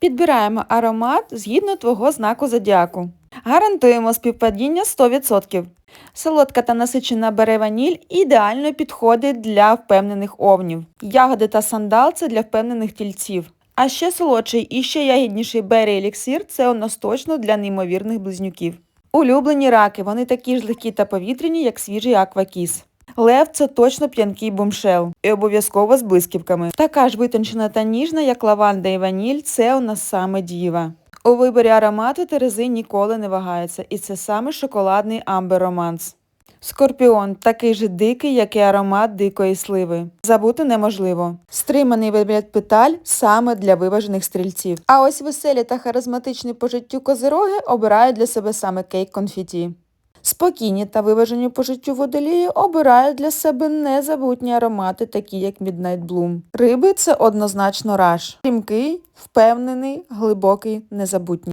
Підбираємо аромат згідно твого знаку зодіаку. Гарантуємо співпадіння 100%. Солодка та насичена бере ваніль ідеально підходить для впевнених овнів. Ягоди та сандал це для впевнених тільців. А ще солодший і ще ягідніший бере еліксир це у нас точно для неймовірних близнюків. Улюблені раки, вони такі ж легкі та повітряні, як свіжий аквакіс. Лев це точно п'янкий бомшел і обов'язково з блисківками. Така ж витончена та ніжна, як лаванда і ваніль, це у нас саме діва. У виборі аромату Терези ніколи не вагається, і це саме шоколадний амбер романс. Скорпіон такий же дикий, як і аромат дикої сливи. Забути неможливо. Стриманий вигляд петаль саме для виважених стрільців. А ось веселі та харизматичні по життю козироги обирають для себе саме кейк конфіті. Спокійні та виважені по життю водолії обирають для себе незабутні аромати, такі як Midnight Bloom. Риби це однозначно раш. Стрімкий, впевнений, глибокий, незабутній.